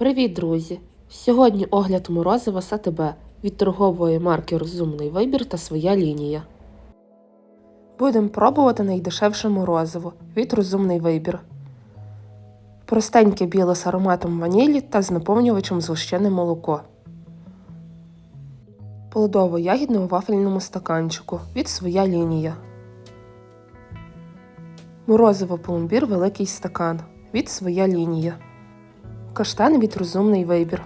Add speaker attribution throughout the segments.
Speaker 1: Привіт, друзі! Сьогодні огляд морозива САТБ від торгової марки Розумний вибір та своя лінія. Будемо пробувати найдешевше морозиво від Розумний вибір. Простеньке біле з ароматом ванілі та з наповнювачем згущене молоко. Плодово-ягідне у вафельному стаканчику від своя лінія. Морозиво пломбір великий стакан від своя лінія. Каштан від розумний вибір.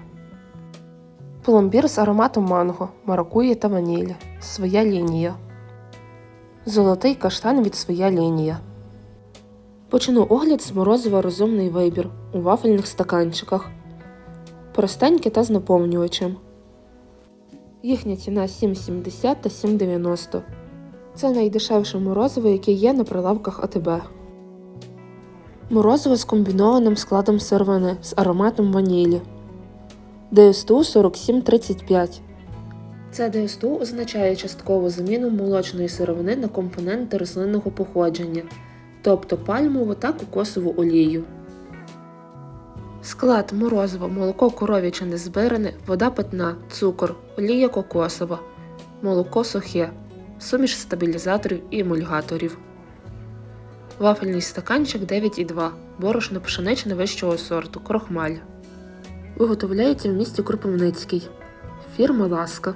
Speaker 1: Пломбір з ароматом манго, маракуї та ванілі. Своя лінія. Золотий каштан від своя лінія. Почну огляд з морозива розумний вибір у вафельних стаканчиках. Простеньке та з наповнювачем. Їхня ціна 7,70 та 7,90. Це найдешевше морозиво, яке є на прилавках АТБ. Морозиво з комбінованим складом сировини з ароматом ванілі. ДСТУ 4735. Це ДСТУ означає часткову заміну молочної сировини на компоненти рослинного походження, тобто пальмову та кокосову олію. Склад морозиво, молоко коров'яче незбиране, вода питна, цукор, олія кокосова, молоко сухе, суміш стабілізаторів і емульгаторів. Вафельний стаканчик 9,2, борошно пшеничне вищого сорту, крохмаль. Виготовляється в місті Кропивницький. Фірма Ласка.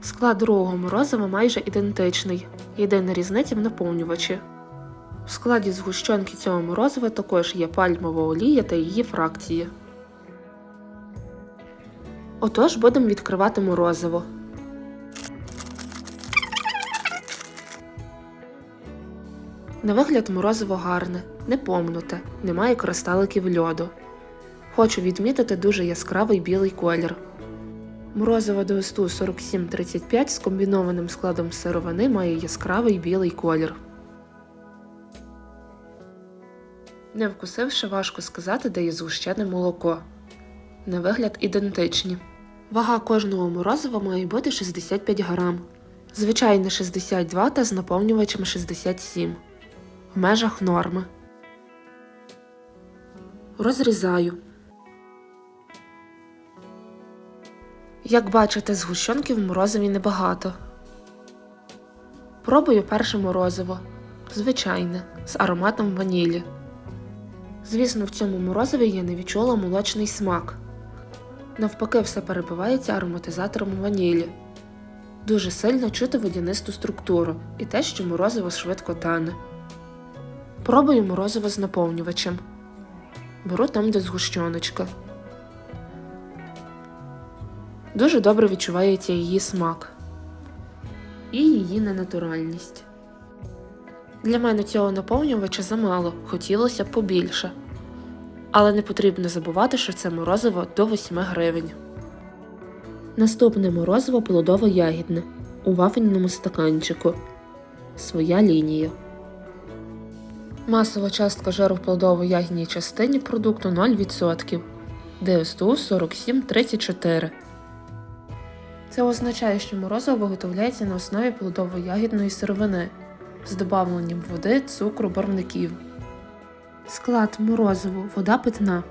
Speaker 1: Склад другого морозива майже ідентичний. Єдина різниця в наповнювачі. В складі згущенки цього морозива також є пальмова олія та її фракції. Отож будемо відкривати морозиво. На вигляд морозиво гарне, не помнуте, немає кристаликів льоду. Хочу відмітити дуже яскравий білий колір. Морозиво ДСТУ 4735 з комбінованим складом сировини має яскравий білий колір. Не вкусивши, важко сказати, де є згущене молоко. На вигляд ідентичні. Вага кожного морозива має бути 65 грам. Звичайне 62 та з наповнювачем 67 в межах норми. Розрізаю. Як бачите, згущенки в морозиві небагато. Пробую перше морозиво. Звичайне, з ароматом ванілі. Звісно, в цьому морозиві я не відчула молочний смак. Навпаки, все перебивається ароматизатором ванілі. Дуже сильно чути водянисту структуру і те, що морозиво швидко тане. Пробую морозиво з наповнювачем. Беру там, де згущеночка. Дуже добре відчувається її смак і її ненатуральність. Для мене цього наповнювача замало, хотілося б побільше. Але не потрібно забувати, що це морозиво до 8 гривень. Наступне морозиво плодово-ягідне у вафельному стаканчику. Своя лінія. Масова частка жиру в плодово-ягідній частині продукту 0%. ДСТУ 4734. Це означає, що морозиво виготовляється на основі плодово-ягідної сировини з добавленням води, цукру, барвників. Склад морозиво, вода питна.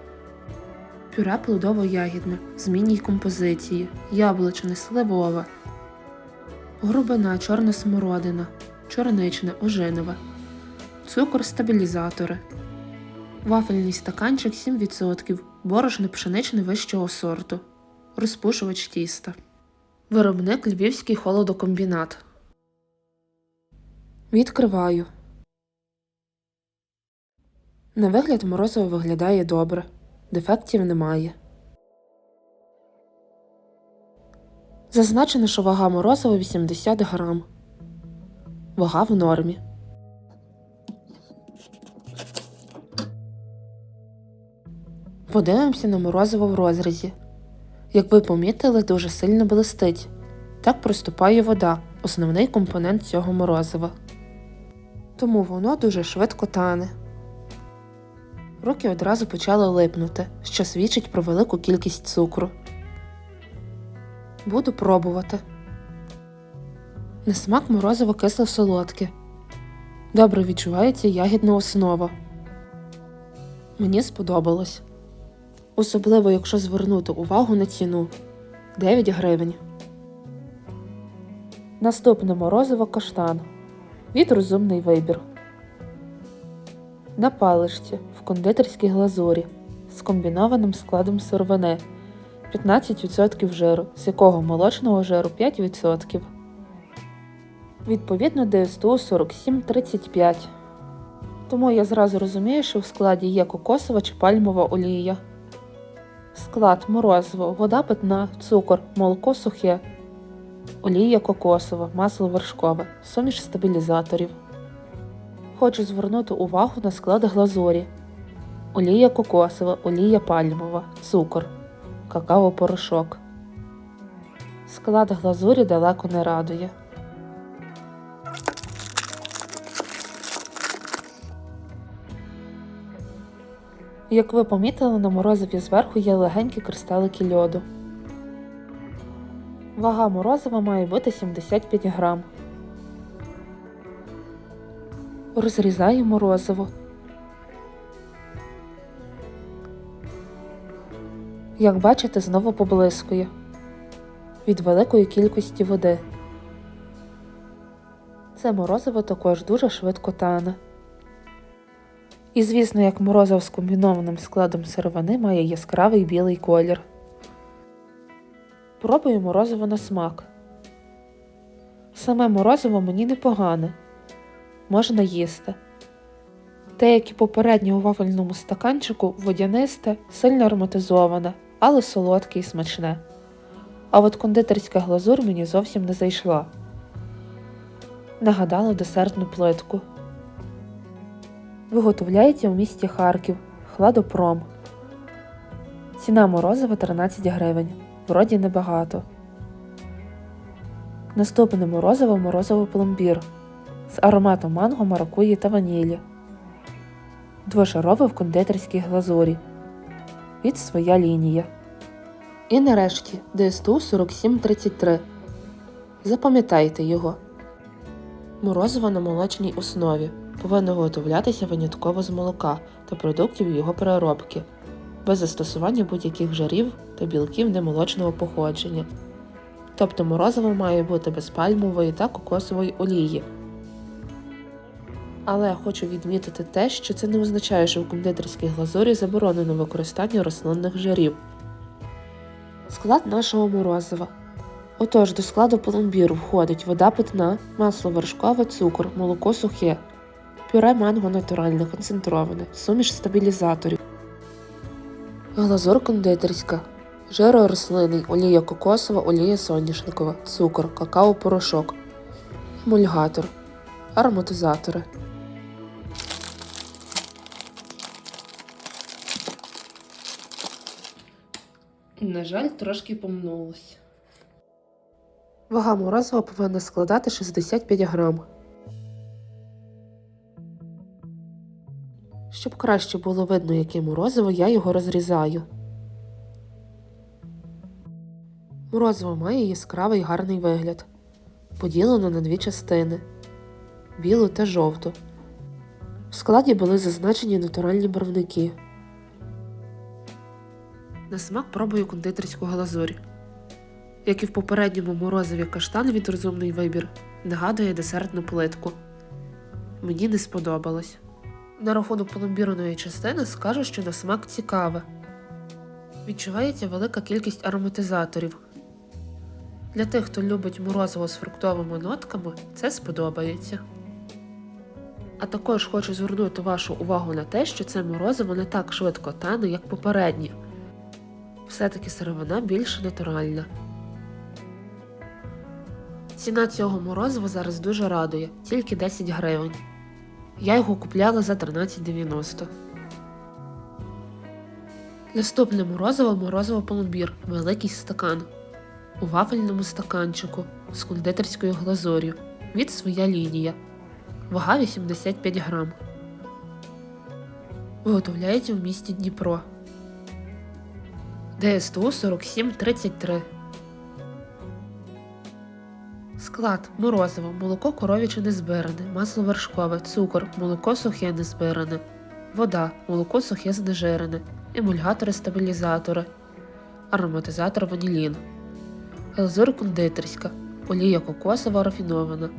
Speaker 1: Пюре плодово-ягідне, змінній композиції, яблучне, сливове, грубина, чорна смородина, чорничне, ожинове, цукор стабілізатори, вафельний стаканчик 7%, борошно пшеничне вищого сорту, розпушувач тіста. Виробник Львівський холодокомбінат. Відкриваю. На вигляд морозиво виглядає добре. Дефектів немає. Зазначено, що вага морозива 80 грам. Вага в нормі. Подивимося на морозиво в розрізі. Як ви помітили, дуже сильно блистить. Так проступає вода, основний компонент цього морозива. Тому воно дуже швидко тане. Руки одразу почали липнути, що свідчить про велику кількість цукру. Буду пробувати. На смак морозиво кисло солодке. Добре відчувається ягідна основа. Мені сподобалось. Особливо, якщо звернути увагу на ціну 9 гривень. Наступне морозиво каштан. Від розумний вибір. На паличці в кондитерській глазурі з комбінованим складом сировини 15% жиру, з якого молочного жиру 5%. Відповідно ДСТУ 47,35. Тому я зразу розумію, що в складі є кокосова чи пальмова олія. Склад морозиво, вода питна, цукор, молоко сухе, олія кокосова, масло вершкове, суміш стабілізаторів. Хочу звернути увагу на склад глазурі. Олія кокосова, олія пальмова, цукор, какао-порошок. Склад глазурі далеко не радує. Як ви помітили, на морозиві зверху є легенькі кристалики льоду. Вага морозива має бути 75 грам. Розрізаю морозиво. Як бачите, знову поблискує від великої кількості води. Це морозиво також дуже швидко тане. І звісно, як морозиво з комбінованим складом сировини має яскравий білий колір. Пробую морозиво на смак. Саме морозиво мені непогане. Можна їсти. Те, як і попереднє у вафельному стаканчику, водянисте, сильно ароматизоване, але солодке і смачне. А от кондитерська глазур мені зовсім не зайшла. Нагадала десертну плитку. Виготовляється у місті Харків, хладопром. Ціна морозива 13 гривень. Вроді небагато. Наступне морозиво морозиво пломбір з ароматом манго, маракуї та ванілі. Двошарове в кондитерській глазурі. Від своя лінія. І нарешті ДСТУ 4733. Запам'ятайте його. Морозиво на молочній основі повинно виготовлятися винятково з молока та продуктів його переробки, без застосування будь-яких жарів та білків немолочного походження. Тобто морозиво має бути без пальмової та кокосової олії. Але хочу відмітити те, що це не означає, що в кондитерській глазурі заборонено використання рослинних жирів. Склад нашого морозива. Отож, до складу пломбіру входить вода питна, масло вершкове, цукор, молоко сухе, пюре манго натуральне, концентроване, суміш стабілізаторів, глазур кондитерська, жиро рослинний, олія кокосова, олія соняшникова, цукор, какао-порошок, емульгатор, ароматизатори. На жаль, трошки помнулося. Вага морозива повинна складати 65 грам. Щоб краще було видно, яке морозиво, я його розрізаю. Морозиво має яскравий гарний вигляд. Поділено на дві частини білу та жовту. В складі були зазначені натуральні барвники. На смак пробую кондитерську глазурь. Як і в попередньому морозиві каштан від розумний вибір, нагадує десертну плитку. Мені не сподобалось. На рахунок пломбірної частини скажу, що на смак цікаве. Відчувається велика кількість ароматизаторів. Для тих, хто любить морозиво з фруктовими нотками, це сподобається. А також хочу звернути вашу увагу на те, що це морозиво не так швидко тане, як попереднє. Все-таки сировина більш натуральна. Ціна цього морозива зараз дуже радує, тільки 10 гривень. Я його купляла за 13,90. Наступне морозиво морозиво пломбір, великий стакан. У вафельному стаканчику з кондитерською глазур'ю. Від своя лінія. Вага 85 грам. Виготовляється в місті Дніпро. ДСТУ 4733. Склад морозиво, молоко коров'яче незбиране, масло вершкове, цукор, молоко сухе незбиране, вода, молоко сухе знежирене, емульгатори-стабілізатори, ароматизатор ванілін, глазур кондитерська, олія кокосова рафінована,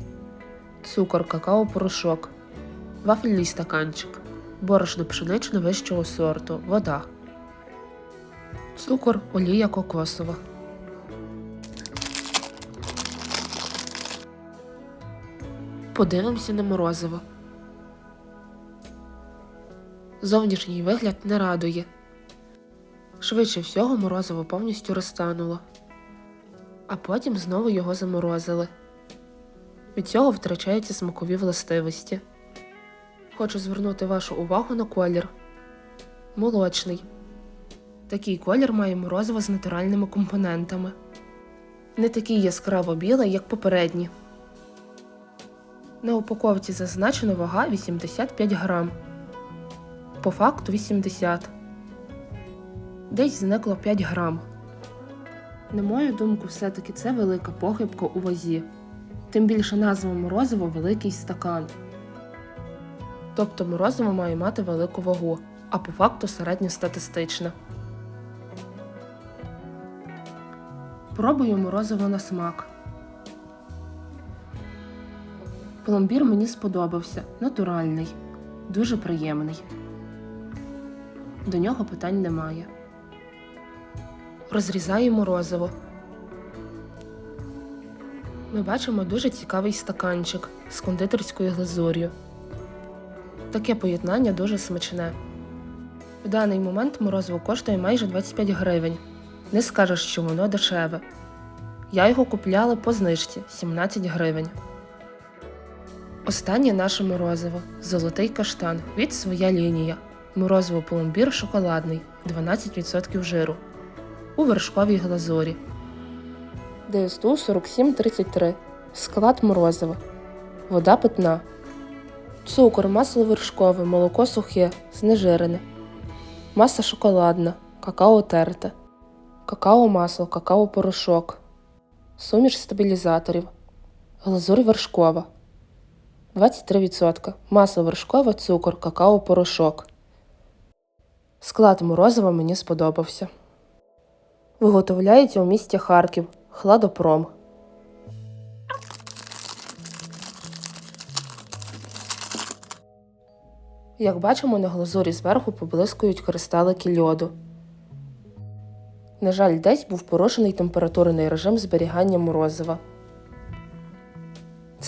Speaker 1: цукор какао-порошок, вафельний стаканчик, борошно пшеничне вищого сорту, вода, цукор, олія кокосова. Подивимося на морозиво. Зовнішній вигляд не радує. Швидше всього морозиво повністю розтануло, а потім знову його заморозили. Від цього втрачаються смакові властивості. Хочу звернути вашу увагу на колір. Молочний. Такий колір має морозиво з натуральними компонентами. Не такий яскраво білий, як попередні. На упаковці зазначено вага 85 грам. По факту 80. Десь зникло 5 грам. На мою думку, все-таки це велика похибка у вазі. Тим більше назва морозиво великий стакан. Тобто морозиво має мати велику вагу, а по факту середньостатистичне. Пробую морозиво на смак. Пломбір мені сподобався, натуральний, дуже приємний. До нього питань немає. Розрізаю морозиво. Ми бачимо дуже цікавий стаканчик з кондитерською глазур'ю. Таке поєднання дуже смачне. В даний момент морозиво коштує майже 25 гривень. Не скажеш, що воно дешеве. Я його купляла по знижці 17 гривень. Останнє наше морозиво золотий каштан від своя лінія. Морозиво пломбір шоколадний 12% жиру. У вершковій глазурі. ДСТУ 4733. Склад морозива. Вода питна. Цукор, масло вершкове, молоко сухе, знежирене. Маса шоколадна, какао терте. Какао масло, какао порошок. Суміш стабілізаторів. Глазурь вершкова. 23%. Масло вершкове, цукор, какао порошок. Склад морозива мені сподобався. Виготовляється у місті Харків. Хладопром. Як бачимо, на глазурі зверху поблискують кристалики льоду. На жаль, десь був порушений температурний режим зберігання морозива.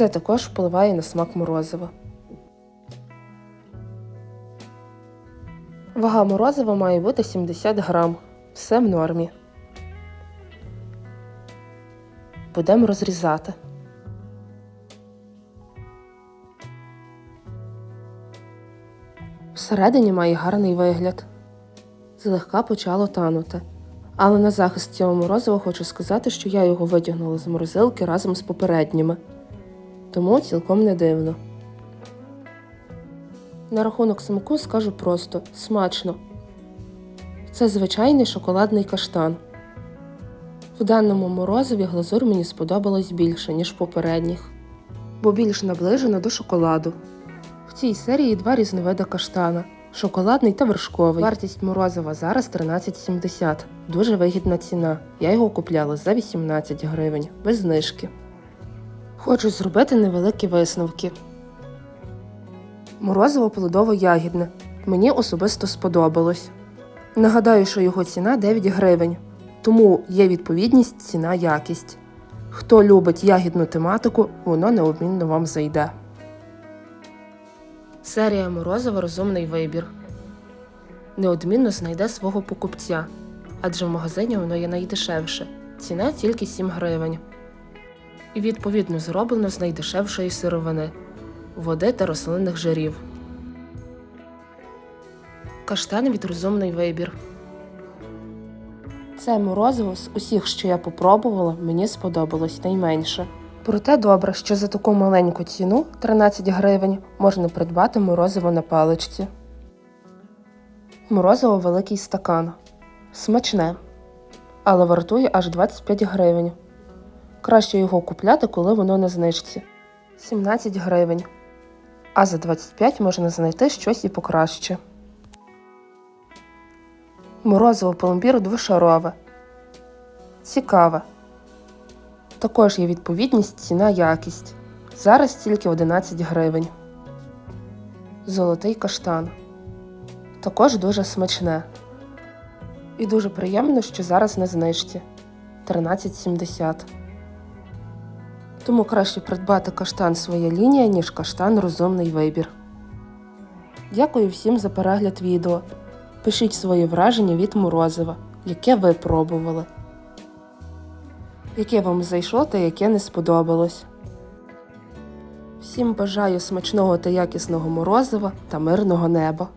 Speaker 1: Це також впливає на смак морозива. Вага морозива має бути 70 грам. Все в нормі. Будемо розрізати. Всередині має гарний вигляд. Злегка почало танути. Але на захист цього морозива хочу сказати, що я його витягнула з морозилки разом з попередніми. Тому цілком не дивно. На рахунок смаку скажу просто смачно. Це звичайний шоколадний каштан. В даному морозиві глазур мені сподобалось більше, ніж попередніх, бо більш наближена до шоколаду. В цій серії два різновида каштана шоколадний та вершковий. Вартість морозива зараз 13,70. Дуже вигідна ціна. Я його купляла за 18 гривень, без знижки. Хочу зробити невеликі висновки. Морозиво плодово-ягідне. Мені особисто сподобалось. Нагадаю, що його ціна 9 гривень, тому є відповідність ціна якість. Хто любить ягідну тематику, воно неодмінно вам зайде. Серія морозива розумний вибір. Неодмінно знайде свого покупця, адже в магазині воно є найдешевше. Ціна тільки 7 гривень. І відповідно зроблено з найдешевшої сировини води та рослинних жирів. Каштан від розумний вибір. Це морозиво з усіх, що я попробувала, мені сподобалось найменше. Проте добре, що за таку маленьку ціну 13 гривень можна придбати морозиво на паличці. Морозиво великий стакан. Смачне, але вартує аж 25 гривень. Краще його купляти, коли воно на знижці. 17 гривень. А за 25 можна знайти щось і покраще. Морозиво пломбір двошарове. Цікаве. Також є відповідність ціна якість. Зараз тільки 11 гривень. Золотий каштан. Також дуже смачне. І дуже приємно, що зараз на знижці 13,70. Тому краще придбати каштан своя лінія, ніж каштан розумний вибір. Дякую всім за перегляд відео. Пишіть свої враження від морозива, яке ви пробували. Яке вам зайшло та яке не сподобалось. Всім бажаю смачного та якісного морозива та мирного неба.